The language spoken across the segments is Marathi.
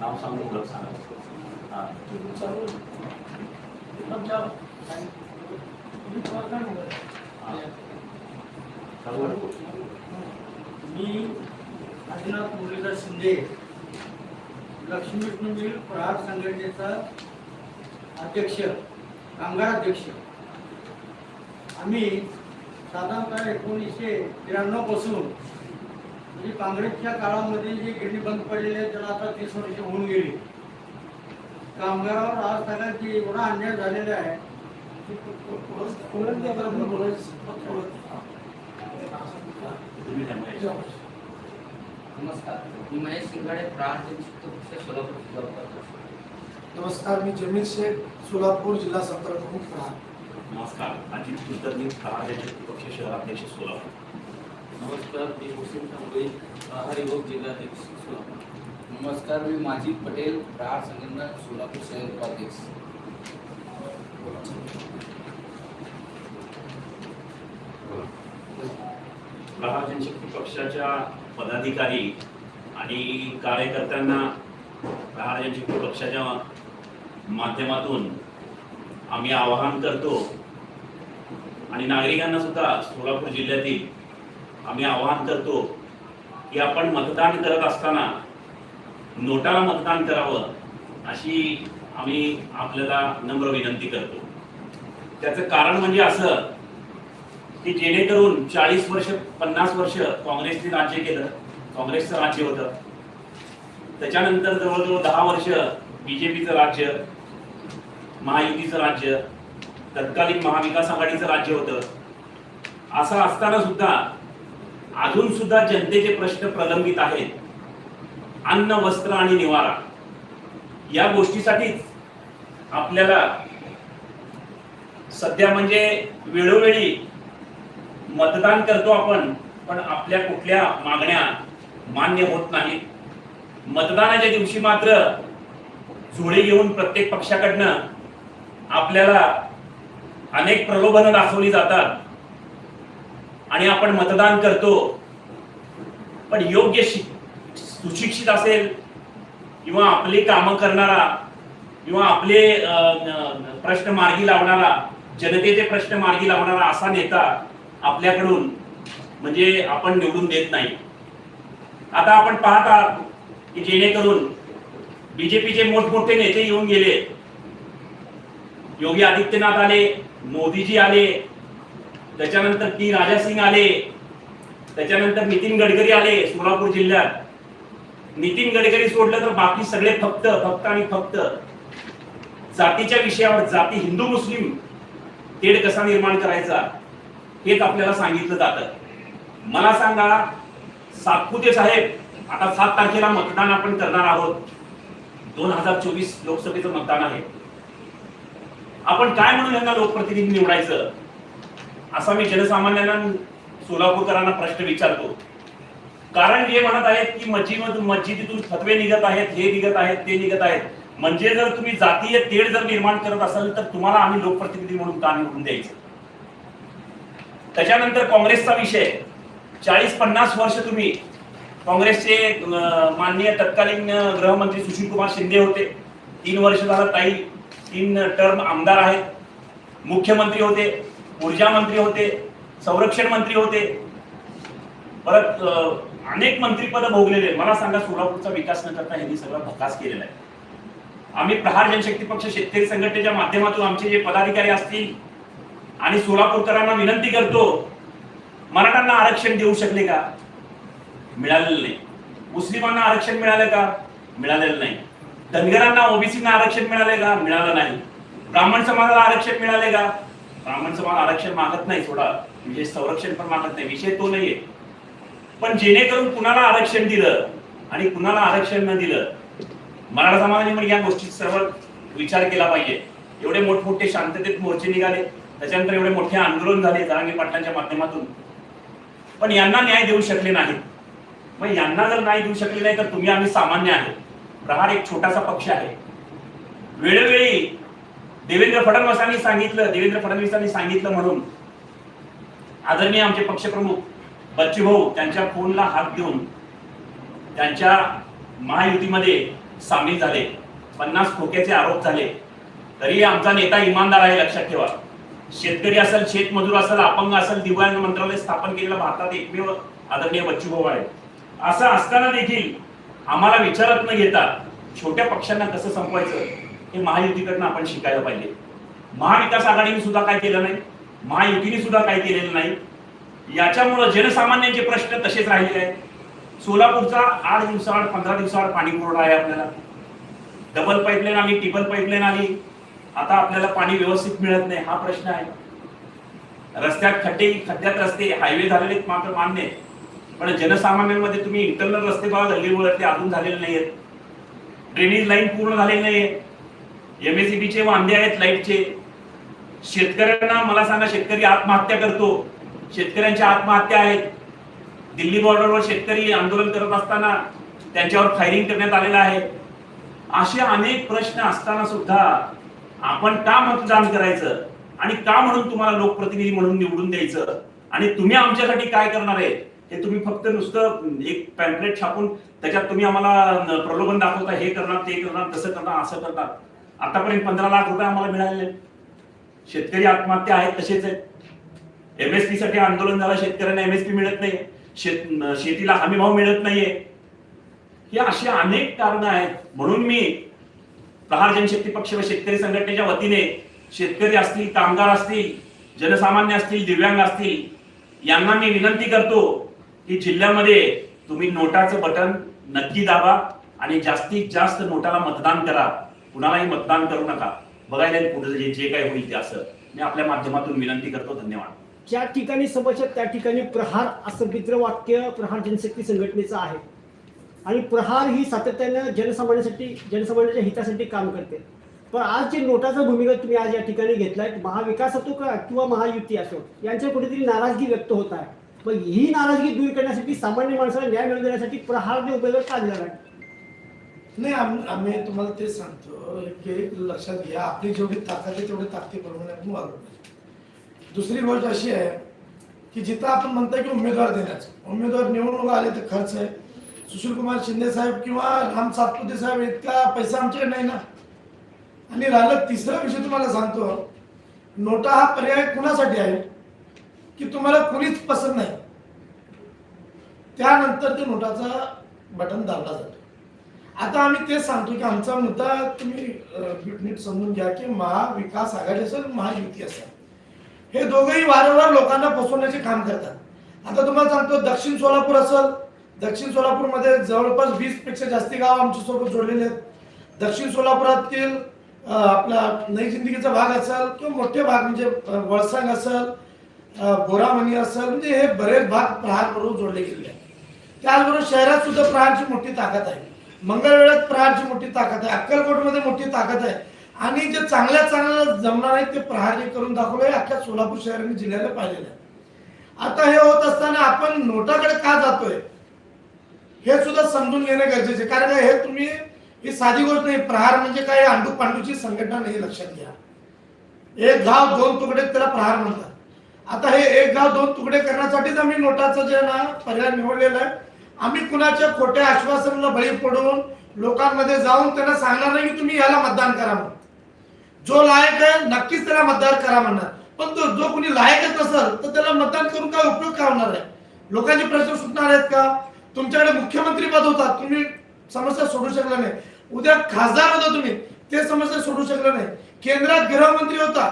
नाव सांगून ओळख सांगा मी आदिनाथ मुरलीधर शिंदे लक्ष्मी विष्णू प्रहार संघटनेचा अध्यक्ष कामगार अध्यक्ष. आम्ही साधारणतः एकोणीसशे त्र्याण्णवपासून म्हणजे काँग्रेसच्या काळामध्ये जे गिरणी बंद पडलेली आहे त्याला आता तीस वर्ष होऊन गेली. कामगारावर आज सगळ्याची एवढा अन्याय झालेला आहे. नमस्कार. मी महेश सोलापूर जिल्हा उपाध्यक्ष. नमस्कार मी जमील शेख सोलापूर जिल्हा संपर्क प्रमुख नमस्कार. अजित कुलकर्णी प्रहार शक्ती पक्ष शहराध्यक्ष सोलापूर. नमस्कार मी हुसेन जिल्हाध्यक्ष सोलापूर. नमस्कार मी माजी पटेल प्रहार संघटना सोलापूर शहर उपाध्यक्ष. प्रहार जनशक्ती पक्षाच्या पदाधिकारी आणि कार्यकर्त्यांना प्रहार जनशक्ती पक्षाच्या माध्यमातून आम्ही आवाहन करतो. आणि नागरिकांना सुद्धा सोलापूर जिल्ह्यातील आम्ही आवाहन करतो की आपण मतदान करत असताना नोटाला मतदान करावं अशी आम्ही आपल्याला नम्र विनंती करतो. त्याचं कारण म्हणजे असं की जेणेकरून चाळीस वर्ष पन्नास वर्ष काँग्रेसने राज्य केलं काँग्रेसचं राज्य होतं. त्याच्यानंतर जवळजवळ दहा वर्ष बीजेपीचं राज्य महायुतीचं राज्य तत्कालीन महाविकास आघाडीचं राज्य होतं. असं असताना सुद्धा अजून सुद्धा जनतेचे प्रश्न प्रलंबित आहेत. अन्न वस्त्र आणि निवारा. या गोष्टीसाठीच आपल्याला सध्या म्हणजे वेळोवेळी मतदान करतो आपण पण आपल्या कुठल्या मागण्या मान्य होत नाहीत. मतदानाच्या दिवशी मात्र झोळी घेऊन प्रत्येक पक्षाकडनं आपल्याला अनेक प्रलोभनं दाखवली जातात. आणि आपण मतदान करतो. पण योग्य सुशिक्षित असेल किंवा आपली कामं करणारा किंवा आपले प्रश्न मार्गी लावणारा जनतेचे प्रश्न मार्गी लावणारा असा नेता आपल्याकडून म्हणजे आपण निवडून देत नाही. आता आपण पाहत आहात की जेणेकरून बीजेपीचे मोठमोठे नेते येऊन गेले. योगी आदित्यनाथ आले मोदीजी आले त्याच्यानंतर टी राजा सिंग आले. त्याच्यानंतर नितीन गडकरी आले सोलापूर जिल्ह्यात. नितीन गडकरी सोडलं तर बाकी सगळे फक्त फक्त आणि फक्त जातीच्या विषयावर जाती हिंदू मुस्लिम तेढ कसा निर्माण करायचा हेच आपल्याला सांगितलं जातं. मला सांगा सातपुते साहेब आता सात तारखेला मतदान आपण करणार आहोत. दोन हजार चोवीस लोकसभेचं मतदान आहे. आपण काय म्हणून यांना लोकप्रतिनिधी निवडायचं? असा मी जनसामान्यांना सोलापूरकरांना प्रश्न विचारतो. कारण जे म्हणत आहेत की मस्जिद मस्जिदीतून फतवे निघत आहेत हे निघत आहेत ते निघत आहेत. म्हणजे जर तुम्ही जातीय तेढ जर निर्माण करत असाल तर तुम्हाला आम्ही लोकप्रतिनिधी म्हणून का निवडून द्यायचं? त्याच्यानंतर काँग्रेसचा विषय. चाळीस पन्नास वर्ष तुम्ही काँग्रेसचे माननीय तत्कालीन गृहमंत्री सुशील कुमार शिंदे होते. तीन वर्ष झालं ताई तीन टर्म आमदार आहेत. मुख्यमंत्री होते. ऊर्जा मंत्री होते संरक्षण मंत्री होते. परत अनेक मंत्रीपद भोगलेले. मला सांगा सोलापूरचा विकास न करता यांनी सगळा भकास केलेला आहे. आम्ही प्रहार जनशक्ती पक्ष शेतकरी संघटनेच्या माध्यमातून आमचे जे पदाधिकारी असतील आणि सोलापूरकरांना विनंती करतो मराठ्यांना आरक्षण देऊ शकले का? मिळालेलं नाही. मुस्लिमांना आरक्षण मिळालं का? मिळालेलं नाही. धनगरांना ओबीसीना आरक्षण मिळाले का? मिळालं नाही. ब्राह्मण समाजाला आरक्षण मिळाले का? ब्राह्मण समाज आरक्षण मागत नाही थोडा म्हणजे संरक्षण पण मागत नाही. विषय तो नाहीये. पण जेणेकरून कुणाला आरक्षण दिलं आणि कुणाला आरक्षण न दिलं मराठा समाजाने पण या गोष्टी सर्व विचार केला पाहिजे. एवढे मोठमोठे शांततेत मोर्चे निघाले त्याच्यानंतर एवढे मोठे आंदोलन झाले जरांगी पाटलांच्या माध्यमातून. पण यांना न्याय देऊ शकले नाहीत. मग यांना जर न्याय देऊ शकले नाही तर तुम्ही आम्ही सामान्य आहे प्रहार एक छोटासा पक्ष आहे. वेळोवेळी देवेंद्र फडणवीसांनी सांगितलं देवेंद्र फडणवीसांनी सांगितलं म्हणून. आदरणीय आमचे पक्षप्रमुख बच्चूभाऊ त्यांच्या फोनला हात देऊन त्यांच्या महायुतीमध्ये सामील झाले. पन्नास खोक्याचे आरोप झाले. तरी आमचा नेता इमानदार आहे लक्षात ठेवा. शेतकरी असेल शेतमजूर असेल अपंग असेल दिव्यांग मंत्रालय स्थापन केलेलं भारतात एकमेव आदरणीय बच्चूभाऊ आहे असं असताना देखील आम्हाला विचारत न घेता छोट्या पक्षांना कसं संपवायचं? हे महायुतीकडनं आपण शिकायला पाहिजे. महाविकास आघाडीने सुद्धा काय केलं नाही? महायुतीने सुद्धा काय केलेलं नाही? याच्यामुळं जनसामान्यांचे प्रश्न तसेच राहिले आहेत. सोलापूरचा आठ दिवसाआड पंधरा दिवसाआड पाणी पुरवठा आहे आपल्याला. डबल पाईपलाईन आली टिबल पाईपलाईन आली. आता आपल्याला पाणी व्यवस्थित मिळत नाही हा प्रश्न आहे. रस्त्यात खड्डे खड्ड्यात रस्ते हायवे झालेले आहेत मात्र मान्य आहे. पण जनसामान्यांमध्ये तुम्ही इंटरनल रस्ते बघा गल्ली बोळातले अजून झालेले नाही आहेत ड्रेनेज लाईन पूर्ण झालेली नाही आहे चे वांदे आहेत लाईटचे शेतकऱ्यांना मला सांगा शेतकरी आत्महत्या करतो. शेतकऱ्यांच्या आत्महत्या आहेत. दिल्ली बॉर्डरवर शेतकरी आंदोलन करत असताना त्यांच्यावर फायरिंग करण्यात आलेलं आहे. असे अनेक प्रश्न असताना सुद्धा आपण का मतदान करायचं? आणि का म्हणून तुम्हाला लोकप्रतिनिधी म्हणून निवडून द्यायचं? आणि तुम्ही आमच्यासाठी काय करणार आहे? हे तुम्ही फक्त नुसतं एक पॅम्पलेट छापून त्याच्यात तुम्ही आम्हाला प्रलोभन दाखवता हे करणार ते करणार तसं करणार असं करणार. आतापर्यंत पंधरा लाख रुपये आम्हाला मिळालेले शेतकरी आत्महत्या आहेत तसेच आहेत. एमएसपी साठी आंदोलन झालं शेतकऱ्यांना एमएसपी मिळत नाही शेत शेतीला हमी भाव मिळत नाहीये. हे अशी अनेक कारणं आहेत. म्हणून मी प्रहार जनशक्ती पक्ष व शेतकरी संघटनेच्या वतीने शेतकरी असतील कामगार असतील जनसामान्य असतील दिव्यांग असतील यांना मी विनंती करतो की जिल्ह्यामध्ये तुम्ही नोटाचं बटन नक्की दाबा आणि जास्तीत जास्त नोटाला मतदान करा. कुणालाही मतदान करू नका. बघायला पुढे जे जे काही होईल ते असं. मी आपल्या माध्यमातून विनंती करतो धन्यवाद. ज्या ठिकाणी समस्या त्या ठिकाणी प्रहार असं मित्र वाक्य प्रहार जनशक्ती संघटनेचं आहे. आणि प्रहार ही सातत्यानं जनसामान्यासाठी जनसामान्याच्या हितासाठी काम करते. पण आज जे नोटाचा भूमिका तुम्ही आज या ठिकाणी घेतलाय महाविकास असो का किंवा महायुती असो यांच्या कुठेतरी नाराजगी व्यक्त होत आहे. पण ही नाराजगी दूर करण्यासाठी सामान्य माणसाला न्याय मिळवून देण्यासाठी प्रहारने उमेदवार का दिला नाही? नाही आम्ही तुम्हाला तेच सांगतो. की लक्षात घ्या. आपली जेवढी ताकद आहे तेवढी ताकदीप्रमाणे आपण वागलो पाहिजे दुसरी गोष्ट अशी आहे की जिथं आपण म्हणतोय की उमेदवार देण्याचं. उमेदवार निवडणूक आले तर खर्च आहे. सुशीलकुमार शिंदे साहेब किंवा राम सातपुते साहेब इतका पैसा आमच्याकडे नाही ना. आणि राहिलं तिसरा विषय तुम्हाला सांगतो. नोटा हा पर्याय कुणासाठी आहे की तुम्हाला कुणीच पसंत नाही. त्यानंतर ते नोटाचा बटन दाबला जातो. आता आम्ही तेच सांगतो की आमचा मुद्दा तुम्ही नीट समजून घ्या की महाविकास आघाडी असेल महायुती असेल. हे दोघंही वारंवार लोकांना फसवण्याचे काम करतात. आता तुम्हाला सांगतो दक्षिण सोलापूर असेल दक्षिण सोलापूरमध्ये जवळपास वीसपेक्षा जास्ती गाव आमच्यासोबत जोडलेले आहेत. दक्षिण सोलापुरातील आपला नई जिंदगीचा भाग असेल किंवा मोठे भाग म्हणजे वळसांग असेल बोरामणी असेल म्हणजे हे बरेच भाग प्रहार बरोबर जोडले गेलेले आहेत. त्याचबरोबर शहरात सुद्धा प्रहारची मोठी ताकद आहे. मंगळवेळात प्रहारची मोठी ताकद आहे अक्कलकोटमध्ये मोठी ताकद आहे. आणि जे चांगल्या चांगल्या जमणार आहेत ते प्रहार हे करून दाखवलं हे अख्ख्या सोलापूर शहर आणि जिल्ह्याला पाहिलेलं आहे. आता हे होत असताना आपण नोटाकडे का जातोय? हे सुद्धा समजून घेणं गरजेचे आहे. कारण हे तुम्ही ही साधी गोष्ट नाही प्रहार म्हणजे काय? अंडू पांडूची संघटना नाही लक्षात घ्या. एक गाव दोन तुकडे त्याला प्रहार म्हणतात. आता हे एक गाव दोन तुकडे करण्यासाठीच आम्ही नोटाचं जे ना पर्याय निवडलेला आहे. आम्ही कुणाच्या खोट्या आश्वासनाला बळी पडून लोकांमध्ये जाऊन त्यांना सांगणार नाही की तुम्ही याला मतदान करा म्हणून. जो लायक आहे नक्कीच त्याला मतदान करा म्हणणार. पण तो जो कोणी लायकच असेल तर त्याला मतदान करून काय उपयोग काय होणार आहे? लोकांचे प्रश्न सुटणार आहेत का? तुमच्याकडे मुख्यमंत्री पद होता तुम्ही समस्या सोडू शकला नाही. उद्या खासदार होता तुम्ही ते समस्या सोडू शकला नाही. केंद्रात गृहमंत्री होता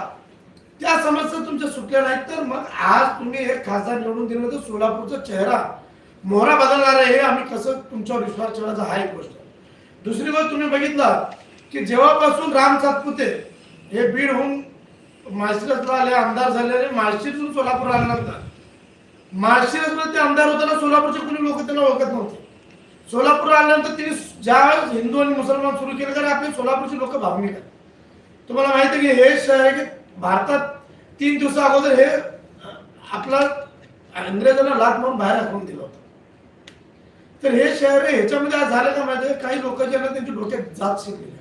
त्या समस्या तुमच्या सुटल्या नाहीत. तर मग आज तुम्ही एक खासदार निवडून दिलं तर सोलापूरचा चेहरा मोहरा बदलणार आहे हे आम्ही कसं तुमच्यावर विश्वास ठेवायचा हा एक गोष्ट. दुसरी गोष्ट तुम्ही बघितला की जेव्हापासून राम सातपुते हे बीडहून माळशिरसला आले आमदार झालेले माळशिरसून सोलापूर आल्यानंतर माळशिरसमध्ये ते आमदार होताना सोलापूरचे कोणी लोक त्यांना ओळखत नव्हते. सोलापूर आल्यानंतर तिने ज्या हिंदू आणि मुसलमान सुरू केलं कारण आपले सोलापूरचे लोक भावनिक आहेत. तुम्हाला माहिती आहे की हे शहर आहे की भारतात तीन दिवसा अगोदर हे आपला इंग्रजांना लाट म्हणून बाहेर हाकून दिलं होतं. तर हे शहर ह्याच्यामध्ये आज झालं का माहिती काही लोक जे ना त्यांच्या डोक्यात जात शिकलेले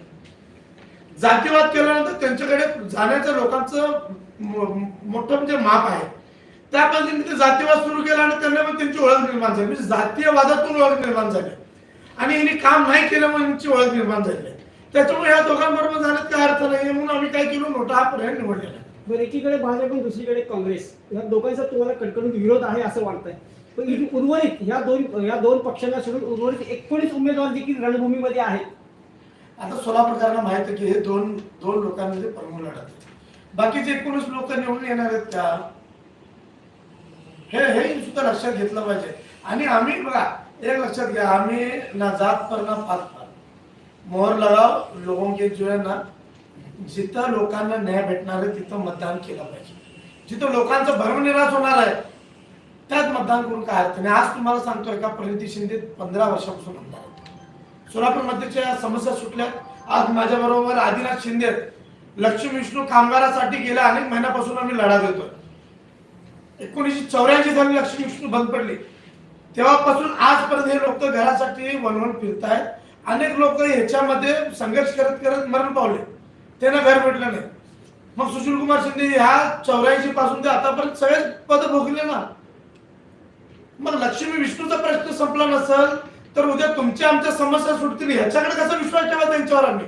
जातीवाद केल्यानंतर त्यांच्याकडे जाण्याच्या लोकांचं मोठं म्हणजे माप आहे. त्या पद्धतीने ते जातीवाद सुरू केला आणि त्यांना पण त्यांची ओळख निर्माण झाली. म्हणजे जातीय वादातून ओळख निर्माण झाली. आणि यांनी काम नाही केल्यामुळे त्यांची ओळख निर्माण झाली आहे. त्याच्यामुळे या दोघांबरोबर जाण्यात काय अर्थ नाही म्हणून आम्ही काय केलो? नोटा हा पर्याय निवडलेला बरं एकीकडे भाजप आणि दुसरीकडे काँग्रेस. या दोघांचा तुम्हाला कडकडून विरोध आहे असं वाटतंय. पण उर्वरित ह्या दोन या दोन पक्षांना सोडून उर्वरित एकोणीस उमेदवार देखील रणभूमीमध्ये आहेत. आता सोलापूरकरांना माहीत की हे दोन दोन लोकांमध्ये प्रमुख लढत बाकीचे एकोणीस लोक निवडून येणार आहेत का हे हे सुद्धा लक्षात घेतलं पाहिजे. आणि आम्ही बघा एक लक्षात घ्या आम्ही ना जात पर ना पात पर मोहर लगाव लोगों के जो ना जिथं लोकांना न्याय भेटणार आहे तिथं मतदान केलं पाहिजे. जिथं लोकांचं भरमनिराश होणार आहे त्यात मतदान करून काय अर्थ नाही. आज तुम्हाला सांगतोय एका प्रणिती शिंदे पंधरा वर्षापासून आमदार आहेत सोलापूरमध्ये समस्या सुटल्या. आज माझ्या बरोबर आदिनाथ शिंदे आहेत. लक्ष्मी विष्णू कामगारासाठी गेल्या अनेक महिन्यापासून आम्ही लढा देतोय. एकोणीसशे चौऱ्याऐंशी साली लक्ष्मी विष्णू बंद पडली. तेव्हापासून आजपर्यंत हे लोक घरासाठी वनवन फिरतायत. अनेक लोक ह्याच्यामध्ये संघर्ष करत करत मरण पावले. त्यांना घर भेटलं नाही. मग सुशील कुमार शिंदे ह्या चौऱ्याऐंशी पासून ते आतापर्यंत सगळेच पद भोगले ना. मग लक्ष्मी विष्णूचा प्रश्न संपला नसेल तर उद्या तुमच्या आमच्या समस्या सुटतील ह्याच्याकडे कसा विश्वास ठेवा त्यांच्यावर आम्ही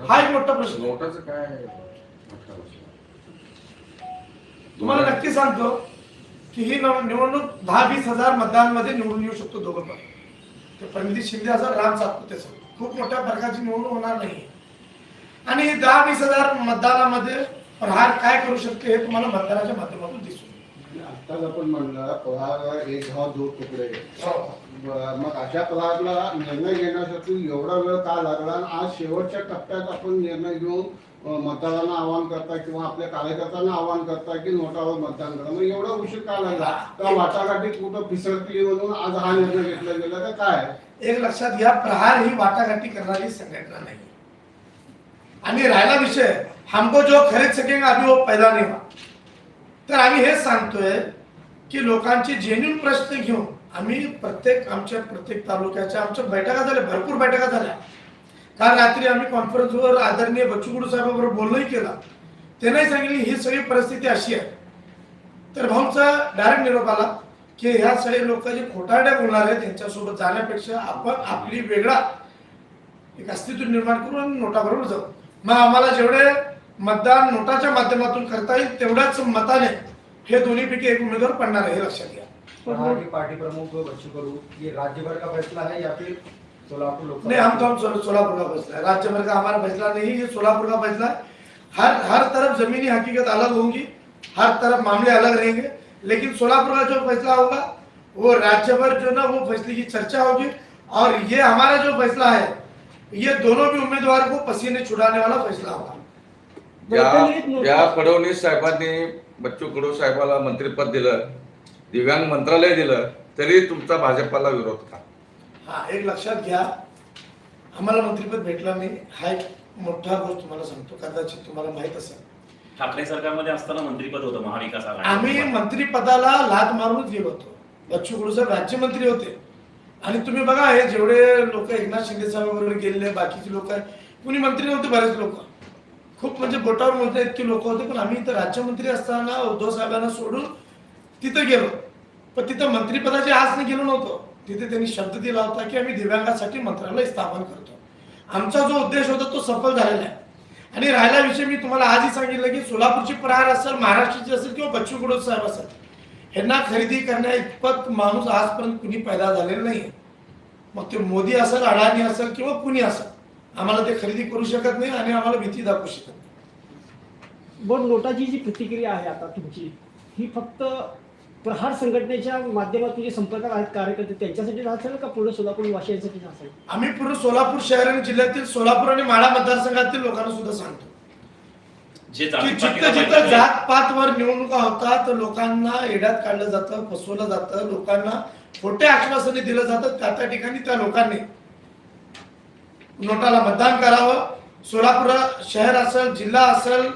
हा एक मोठा प्रश्न. नोटाचं काय? तुम्हाला नक्की सांगतो की ही नव- निवडणूक दहा वीस हजार मतदानमध्ये निवडून येऊ शकतो दोघं पण ते परिणिती शिंदे असं राम सातपुते असं खूप मोठ्या फरकाची निवडणूक होणार नाही आणि दहा वीस हजार मतदानामध्ये प्रहार काय करू शकते हे तुम्हाला मतदानाच्या माध्यमातून येईल. आत्ताच आपण म्हणलं पहार एक घाव दोन तुकडे. ब- मग अशा पहारला निर्णय घेण्यासाठी एवढा वेळ का लागला आणि आज शेवटच्या टप्प्यात आपण निर्णय घेऊन मतदारांना आवाहन करता किंवा आपल्या कार्यकर्त्यांना आवाहन करता की नोटावर मतदान करा. मग एवढा उशीर का लागला? का वाटाघाटी कुठं पिसळली म्हणून आज हा निर्णय घेतला गेला का काय? एक लक्षात घ्या प्रहार ही वाटाघाटी करणारी संघटना नाही. आणि राहिला विषय हमको जो खरीद सकेंगे अभी वो पैदा नाही तर आम्ही हेच सांगतोय की लोकांचे जेन्युन प्रश्न घेऊन आम्ही प्रत्येक आमच्या प्रत्येक तालुक्याच्या आमच्या बैठका झाल्या भरपूर बैठका झाल्या. काल रात्री आम्ही कॉन्फरन्सवर आदरणीय बच्चूगुडू साहेबाबरोबर बोलणंही केलं. त्यांनाही सांगितली ही सगळी परिस्थिती अशी आहे. तर भाऊंचा डायरेक्ट निरोप आला की ह्या सगळे लोक जे खोटारड्या बोलणार आहेत त्यांच्यासोबत जाण्यापेक्षा आपण आपली वेगळा एक अस्तित्व निर्माण करून आणि नोटाबरोबर जाऊ. मग आम्हाला जेवढे मतदान नोटाच्या माध्यमातून करता येईल तेवढ्याच मताने हे दोन्हीपैकी एक उमेदवार पडणार आहे हे लक्षात घ्या पार्टी प्रमुख बच्चू कडू ये राज्य भर का फैसला है या फिर सोलापुर लोकसभा? नहीं हम तो हम सोल- सोलापुर का फैसला है। राज्य भर का हमारा फैसला नहीं है ये सोलापुर का फैसला है। हर हर तरफ़ जमीनी हकीकत अलग होंगी हर तरफ़ मामले अलग रहेंगे लेकिन सोलापुर का जो फैसला होगा वो राज्य भर जो ना वो फैसले की चर्चा होगी। और ये हमारा जो फैसला है ये दोनों भी उम्मीदवार को पसीने छुड़ाने वाला फैसला होगा। ज्या ज्या फडणवीस साहेबांनी बच्चू कडू साहेबाला मंत्रिपद दिलं दिव्यांग मंत्रालय दिलं तरी तुमचा भाजपाला विरोध का? हा एक लक्षात घ्या. आम्हाला मंत्रिपद भेटला नाही. हा एक मोठा गोष्ट तुम्हाला सांगतो. कदाचित तुम्हाला माहीत असेल. ठाकरे सरकारमध्ये असताना मंत्रिपद होतं महाविकास आम्ही मंत्रिपदाला लात मारूनच गेलो होतो. बच्चू कडू साहेब राज्यमंत्री होते. आणि तुम्ही बघा हे जेवढे लोक एकनाथ शिंदे साहेब बरोबर गेलेले बाकीचे लोक आहे कुणी मंत्री नव्हते बरेच लोक. खूप म्हणजे बोटावर मोठे इतके लोक होते पण आम्ही इथं राज्यमंत्री असताना उद्धव साहेबांना सोडून तिथं गेलो. पण तिथं मंत्रिपदाची आसने गेलो नव्हतो. तिथे त्यांनी शब्द दिला होता की आम्ही दिव्यांगासाठी मंत्रालय स्थापन करतो. आमचा जो उद्देश होता तो सफल झालेला आहे. आणि राहिला विषय मी तुम्हाला आजही सांगितलं की सोलापूरची प्रहार असेल महाराष्ट्राची असेल किंवा बच्चू कडू साहेब असेल ह्यांना खरेदी करण्या इतपत माणूस आजपर्यंत कुणी पैदा झालेला नाही मग ते मोदी असेल अडाणी असेल किंवा कुणी असेल आम्हाला ते खरेदी करू शकत नाही आणि आम्हाला भीती दाखवू शकत नाही बरं नोटाची जी प्रतिक्रिया आहे आता तुमची ही फक्त प्रहार संघटनेच्या माध्यमातून जे संपर्कात आहेत कार्यकर्ते त्यांच्यासाठीच असेल का पूर्ण सोलापूर वाशियांसाठीच असेल आम्ही पूर्ण सोलापूर शहर आणि जिल्ह्यातील सोलापूर आणि माढा मतदारसंघातील लोकांना सुद्धा सांगतो जे की जिथं जिथं. जात पातवर निवडणुका होतात लोकांना येड्यात काढलं जातं फसवलं जातं लोकांना खोटे आश्वासने दिलं जातं त्या त्या ठिकाणी त्या लोकांनी नोटाला मतदान करावं. सोलापूर शहर असेल जिल्हा असेल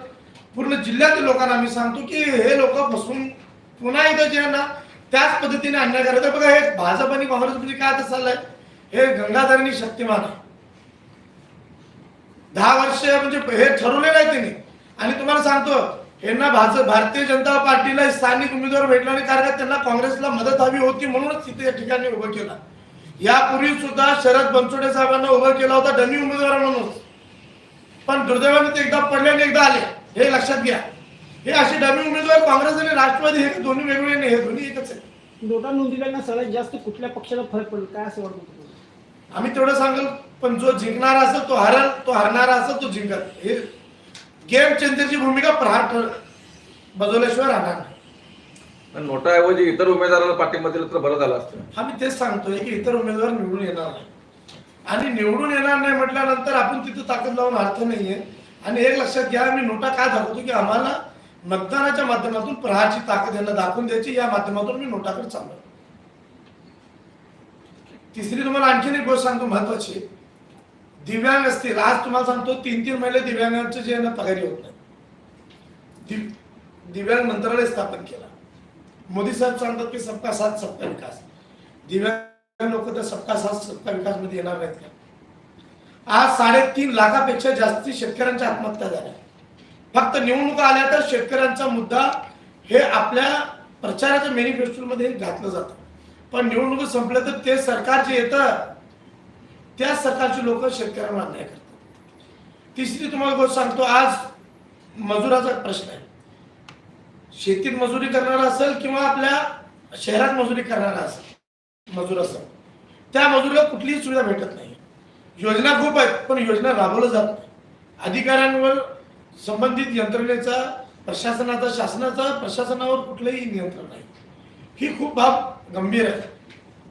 पूर्ण जिल्ह्यातील लोकांना आम्ही सांगतो की हे लोक बसून पुन्हा एकदा जे ना त्याच पद्धतीने अन्याय करायचा बघा हे भाजप आणि काँग्रेस म्हणजे काय चाललंय? हे गंगाधरणी शक्तिमान आहे. दहा वर्ष म्हणजे हे ठरवलेलं आहे त्यांनी आणि तुम्हाला सांगतो यांना भाजप भारतीय जनता पार्टीला स्थानिक उमेदवार भेटला नाही कारण का त्यांना काँग्रेसला मदत हवी होती म्हणूनच तिथे या ठिकाणी उभं केलं. यापूर्वी सुद्धा शरद बनसोडे साहेबांना उभं केला होता डमी उमेदवार म्हणून. पण दुर्दैवाने ते एकदा पडले आणि एकदा आले. हे लक्षात घ्या. हे असे डमी उमेदवार काँग्रेस आणि राष्ट्रवादी हे दोन्ही वेगवेगळे नाही हे दोन्ही एकच आहे. नोटा नोंदीला सगळ्यात जास्त कुठल्या पक्षाला फरक पडेल काय असं वाटतं आम्ही तेवढं सांगेल पण जो जिंकणारा असेल तो हरल तो हरणारा असेल तो जिंकल. हे गेम चेंजरची भूमिका प्रहार बजवल्याशिवाय राहणार नोटाऐवजी इतर उमेदवाराला पाठिंबा दिला तर बरं झालं असतं. आम्ही तेच सांगतोय की इतर उमेदवार निवडून येणार नाही. आणि निवडून येणार नाही म्हटल्यानंतर आपण तिथं ताकद लावून अर्थ नाहीये. आणि एक लक्षात घ्या मी नोटा काय दाखवतो की आम्हाला मतदानाच्या माध्यमातून प्रहारची ताकद यांना दाखवून द्यायची या माध्यमातून मी नोटाकडे चाललो तिसरी तुम्हाला आणखीन एक गोष्ट सांगतो महत्वाची. दिव्यांग असतील आज तुम्हाला सांगतो तीन तीन महिने दिव्यांगांचे जे आहे पगारी होत नाही. दिव्यांग मंत्रालय स्थापन केला. मोदी साहेब सांगतात की सबका साथ सबका विकास. दिव्यांग लोक तर सबका साथ सबका विकासमध्ये येणार नाहीत का? आज साडेतीन लाखापेक्षा जास्ती शेतकऱ्यांच्या आत्महत्या झाल्या. फक्त निवडणुका आल्या तर शेतकऱ्यांचा मुद्दा हे आपल्या प्रचाराच्या मॅनिफेस्टो मध्ये घातलं जातं. पण निवडणूक संपल्या तर ते सरकार जे येतं त्या सरकारची लोक शेतकऱ्यांना अन्याय करतात. तिसरी तुम्हाला गोष्ट सांगतो आज मजुराचा प्रश्न आहे. शेतीत मजुरी करणारा असेल किंवा आपल्या शहरात मजुरी करणारा असेल मजूर असेल त्या मजुरीला कुठलीही सुविधा भेटत नाही. योजना खूप आहेत पण योजना राबवल्या जात नाही. अधिकाऱ्यांवर संबंधित यंत्रणेचा प्रशासनाचा शासनाचा प्रशासनावर कुठलंही नियंत्रण नाही. ही खूप बाब गंभीर आहे.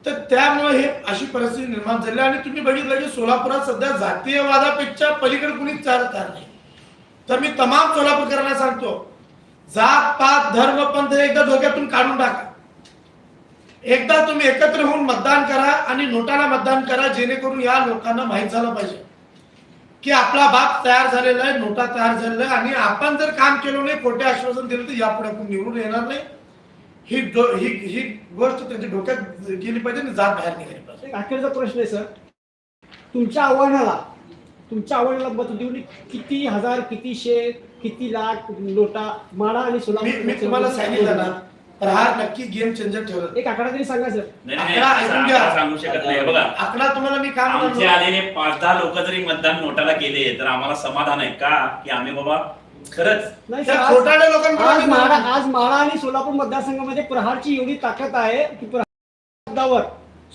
तर त्यामुळे हे अशी परिस्थिती निर्माण झाली आणि तुम्ही बघितलं की सोलापुरात सध्या जातीयवादापेक्षा पलीकडे कुणीच चालत नाही. तर मी तमाम सोलापूरकरांना सांगतो जात पात धर्म पंथ एकदा डोक्यातून काढून टाका. एकदा तुम्ही एकत्र होऊन मतदान करा आणि नोटाला मतदान करा जेणेकरून या लोकांना माहीत झालं पाहिजे. की आपला बाप तयार झालेला आहे नोटा तयार झालेला आहे आणि आपण जर काम केलं नाही खोटे आश्वासन दिलं तर यापुढे आपण निवडून येणार नाही. ही ही ही गोष्ट त्यांच्या डोक्यात गेली पाहिजे आणि जात बाहेर निघाली पाहिजे. अखेरचा प्रश्न आहे सर. तुमच्या आव्हानाला तुमच्या आव्हानाला मत देऊन किती हजार किती शे किती लाख नोटा माडा आणि मी सोलापूर मी तुम्हाला सांगितलं ना प्रहार नक्की गेम चेंजर ठेवलं. एक आकडा तरी सांगा सर. नाही, नाही, आकडा असं ऐकून घ्या. आकडा सांगू शकत नाही बघा. आकडा तुम्हाला मी काय आमचे म्हणालो आलेले पाच दहा लोक जरी मतदान नोटाला गेले तर आम्हाला समाधान आहे का? की आम्ही बाबा खरंच नाही सर त्या आज- माडा आणि सोलापूर मतदारसंघामध्ये प्रहारची एवढी ताकद आहे की प्रहार शब्दावर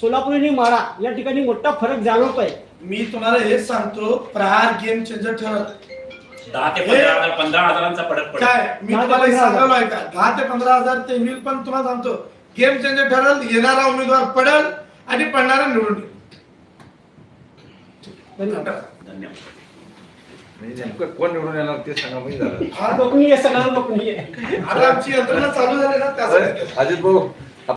सोलापूर आणि माडा या ठिकाणी मोठा फरक जाणवत आहे मी तुम्हाला हेच सांगतो प्रहार गेम चेंजर ठरत दहा ते पंधरा हजार पंधरा हजारांचा फरक पडेल काय? मी दहा ते तुम्हाला हे पंधरा. सांगायला दहा ते पंधरा हजार ते होईल पण तुम्हाला सांगतो. गेम चेंजर ठरल येणारा उमेदवार पडल आणि पडणारा निवडून येईल. धन्यवाद. धन्यवाद म्हणजे नेमकं कोण निवडून येणार ते सांगा म्हणजे झालं हा, लोकनीय सगळं लोकनीय आता आमची यंत्रणा चालू झाली ना त्यासाठी. अजित भाऊ